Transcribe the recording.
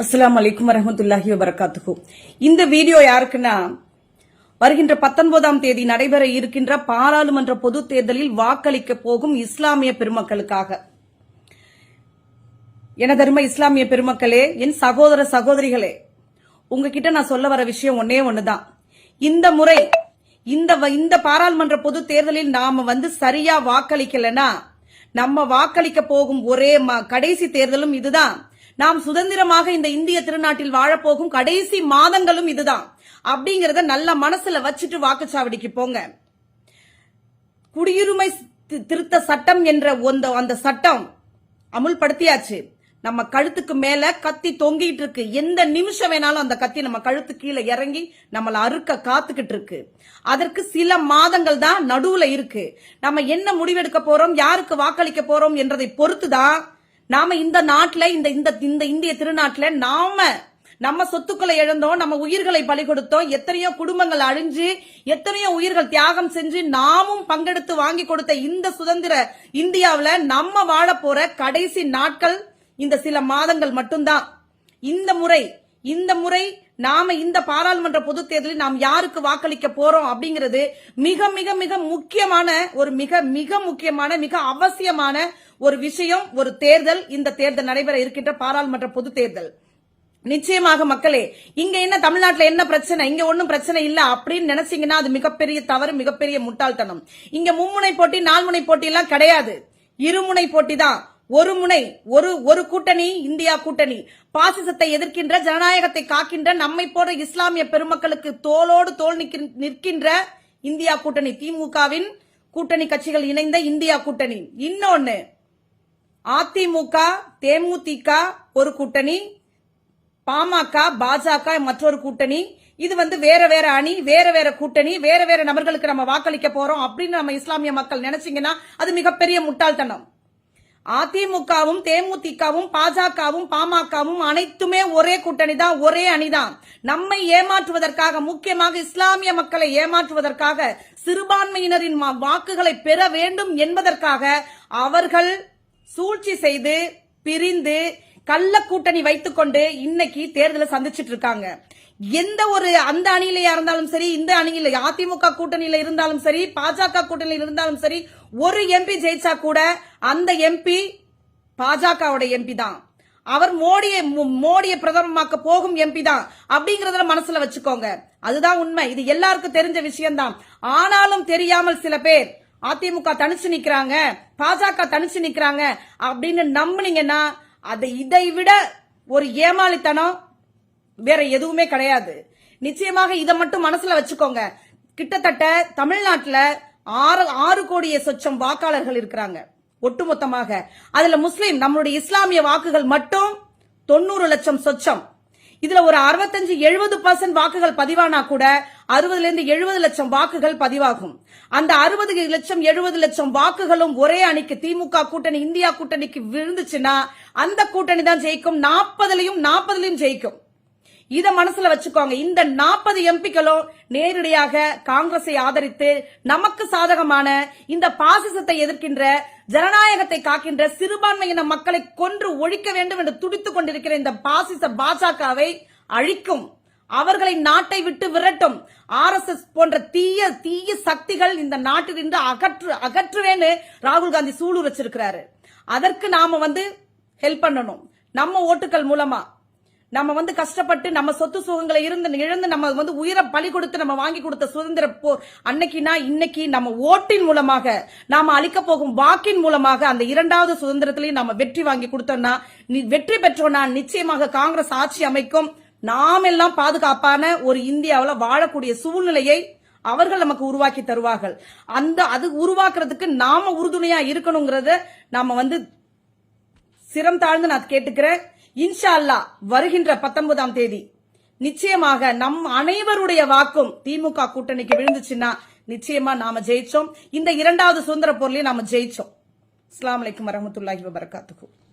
அஸ்லாம் அலைக்கும் வரமத்துல்லாஹி வரகாத்துகு இந்த வீடியோ யாருக்குன்னா வருகின்ற பத்தொன்பதாம் தேதி நடைபெற இருக்கின்ற பாராளுமன்ற பொதுத் தேர்தலில் வாக்களிக்க போகும் இஸ்லாமிய பெருமக்களுக்காக. எனதருமை இஸ்லாமிய பெருமக்களே என் சகோதர சகோதரிகளே உங்ககிட்ட நான் சொல்ல வர விஷயம் ஒன்னே ஒண்ணுதான். இந்த முறை இந்த வ- இந்த பாராளுமன்ற பொது தேர்தலில் நாம வந்து சரியா வாக்களிக்கலனா நம்ம வாக்களிக்க போகும் ஒரே கடைசி தேர்தலும் இதுதான். நாம் சுதந்திரமாக இந்த இந்திய திருநாட்டில் வாழப்போகும் கடைசி மாதங்களும் இதுதான். அப்படிங்கறத நல்ல மனசுல வச்சுட்டு வாக்குச்சாவடிக்கு போங்க. குடியுரிமை திருத்த சட்டம் என்ற அந்த அந்த சட்டம் அமுல்படுத்தியாச்சு. நம்ம கழுத்துக்கு மேல கத்தி தொங்கிட்டு இருக்கு. எந்த நிமிஷம் வேணாலும் அந்த கத்தி நம்ம கழுத்து கீழே இறங்கி நம்மளை அறுக்க காத்துக்கிட்டு இருக்கு. அதற்கு சில மாதங்கள் தான் நடுவுல இருக்கு. நம்ம என்ன முடிவெடுக்க போறோம்? யாருக்கு வாக்களிக்க போறோம்? என்றதை பொறுத்துதான் நாம இந்த நாட்டுல இந்த இந்த இந்த இந்திய திருநாட்டுல நாம நம்ம சொத்துக்களை இழந்தோம் நம்ம உயிர்களை பலி கொடுத்தோம் எத்தனையோ குடும்பங்கள் அழிஞ்சு எத்தனையோ உயிர்கள் தியாகம் செஞ்சு நாமும் பங்கெடுத்து வாங்கி கொடுத்த இந்த சுதந்திர இந்தியாவில நம்ம வாழ போற கடைசி நாட்கள் இந்த சில மாதங்கள் மட்டும்தான். இந்த முறை இந்த முறை நாம இந்த பாராளுமன்ற பொதுத் தேர்தலில் நாம் யாருக்கு வாக்களிக்க போறோம் அப்படிங்கிறது மிக மிக மிக முக்கியமான ஒரு மிக மிக முக்கியமான மிக அவசியமான ஒரு விஷயம் ஒரு தேர்தல் இந்த தேர்தல் நடைபெற இருக்கின்ற பாராளுமன்ற பொது தேர்தல். நிச்சயமாக மக்களே இங்க என்ன தமிழ்நாட்டுல என்ன பிரச்சனை இங்க ஒன்றும் பிரச்சனை இல்ல அப்படின்னு நினைச்சீங்கன்னா அது மிகப்பெரிய தவறு மிகப்பெரிய முட்டாள்தனம். இங்க மும்முனை போட்டி நால்முனை போட்டி எல்லாம் கிடையாது. இருமுனை போட்டி தான். ஒரு முனை ஒரு ஒரு கூட்டணி இந்தியா கூட்டணி. பாசிசத்தை எதிர்க்கின்ற ஜனநாயகத்தை காக்கின்ற நம்மை போன்ற இஸ்லாமிய பெருமக்களுக்கு தோளோடு தோல் நிற்கின்- நிற்கின்ற இந்தியா கூட்டணி திமுகவின் கூட்டணி கட்சிகள் இணைந்த இந்தியா கூட்டணி. இன்னொன்னு அதிமுக தேமுதிக ஒரு கூட்டணி பாமக பாஜக மற்றொரு கூட்டணி. இது வந்து வேற வேற அணி வேற வேற கூட்டணி வேற வேற நபர்களுக்கு நம்ம வாக்களிக்க போறோம் அப்படின்னு நம்ம இஸ்லாமிய மக்கள் நினைச்சீங்கன்னா அது மிகப்பெரிய முட்டாள்தனம். அதிமுகவும் தேமுதிகவும் பாஜகவும் பாமகவும் அனைத்துமே ஒரே கூட்டணி தான் ஒரே அணிதான் நம்மை ஏமாற்றுவதற்காக முக்கியமாக இஸ்லாமிய மக்களை ஏமாற்றுவதற்காக சிறுபான்மையினரின் மா- வாக்குகளை பெற வேண்டும் என்பதற்காக அவர்கள் சூழ்ச்சி செய்து பிரிந்து கள்ள கூட்டணி வைத்துக்கொண்டு இன்னைக்கு தேர்தலை சந்திச்சிட்டு இருக்காங்க. எந்த ஒரு அந்த அணியிலயா இருந்தாலும் சரி இந்த அணியில அதிமுக கூட்டணியில இருந்தாலும் சரி பாஜக கூட்டணியில இருந்தாலும் சரி ஒரு எம்பி ஜெயிச்சா கூட அந்த எம்பி பாஜகவோட எம்பி தான். அவர் மோடியை மோடியை பிரதமமாக்க போகும் எம்பி தான் அப்படிங்கறதுல மனசுல வச்சுக்கோங்க. அதுதான் உண்மை. இது எல்லாருக்கும் தெரிஞ்ச விஷயம்தான். ஆனாலும் தெரியாமல் சில பேர் அதிமுக தனிச்சு நிக்கிறாங்க. பாஜக தனிச்சு நிக்கிறாங்க அப்படின்னு நம்புனீங்கன்னா அதை இதை விட ஒரு ஏமாளித்தனம் வேற எதுவுமே கிடையாது. நிச்சயமாக இதை மட்டும் மனசுல வச்சுக்கோங்க. கிட்டத்தட்ட தமிழ்நாட்டில் ஆறு ஆறு கோடிய சொச்சம் வாக்காளர்கள் இருக்கிறாங்க ஒட்டுமொத்தமாக. அதுல முஸ்லீம் நம்மளுடைய இஸ்லாமிய வாக்குகள் மட்டும் தொண்ணூறு லட்சம் சொச்சம். இதுல ஒரு அறுபத்தஞ்சு எழுபது பர்சன்ட் வாக்குகள் பதிவானா கூட அறுபதுல இருந்து எழுபது லட்சம் வாக்குகள் பதிவாகும். அந்த அறுபது லட்சம் எழுபது லட்சம் வாக்குகளும் ஒரே அணிக்கு திமுக கூட்டணி இந்தியா கூட்டணிக்கு விழுந்துச்சுன்னா அந்த கூட்டணி தான் ஜெயிக்கும். நாற்பதுலயும் நாற்பதுலயும் ஜெயிக்கும். இதை மனசுல வச்சுக்கோங்க. இந்த நாற்பது எம்பிக்களும் நேரடியாக காங்கிரஸை ஆதரித்து நமக்கு சாதகமான இந்த பாசிசத்தை எதிர்க்கின்ற ஜனநாயகத்தை காக்கின்ற சிறுபான்மையின மக்களை கொன்று ஒழிக்க வேண்டும் என்று துடித்துக் கொண்டிருக்கிற இந்த பாசிச பாஜகவை அழிக்கும். அவர்களை நாட்டை விட்டு விரட்டும். ஆர் எஸ் எஸ் போன்ற தீய தீய சக்திகள் இந்த நாட்டிலிருந்து அகற்று அகற்றுவேன்னு ராகுல் காந்தி சூளுரைச்சிருக்கிறாரு. அதற்கு நாம வந்து ஹெல்ப் பண்ணணும். நம்ம ஓட்டுகள் மூலமா. நம்ம வந்து கஷ்டப்பட்டு நம்ம சொத்து சுகங்களை இருந்து இழந்து நம்ம வந்து உயிரை பலி கொடுத்து நம்ம வாங்கி கொடுத்த சுதந்திர போர் அன்னைக்குனா இன்னைக்கு நம்ம ஓட்டின் மூலமாக நாம அளிக்க போகும் வாக்கின் மூலமாக அந்த இரண்டாவது சுதந்திரத்திலையும் நம்ம வெற்றி வாங்கி கொடுத்தோம்னா வெற்றி பெற்றோம்னா நிச்சயமாக காங்கிரஸ் ஆட்சி அமைக்கும். நாம் எல்லாம் பாதுகாப்பான ஒரு இந்தியாவில் வாழக்கூடிய சூழ்நிலையை அவர்கள் நமக்கு உருவாக்கி தருவார்கள். அந்த அது உருவாக்குறதுக்கு நாம உறுதுணையா இருக்கணுங்கிறத நாம வந்து சிரம் தாழ்ந்து நான் கேட்டுக்கிறேன். இன்ஷா அல்லாஹ் வருகின்ற பத்தொன்பதாம் தேதி நிச்சயமாக நம் அனைவருடைய வாக்கும் திமுக கூட்டணிக்கு விழுந்துச்சுன்னா நிச்சயமா நாம ஜெயிச்சோம். இந்த இரண்டாவது சுதந்திர போர்லயும் நாம ஜெயிச்சோம். அஸ்ஸலாமு அலைக்கும் வரமத்துல்லாஹி வபரகாத்துக்கும்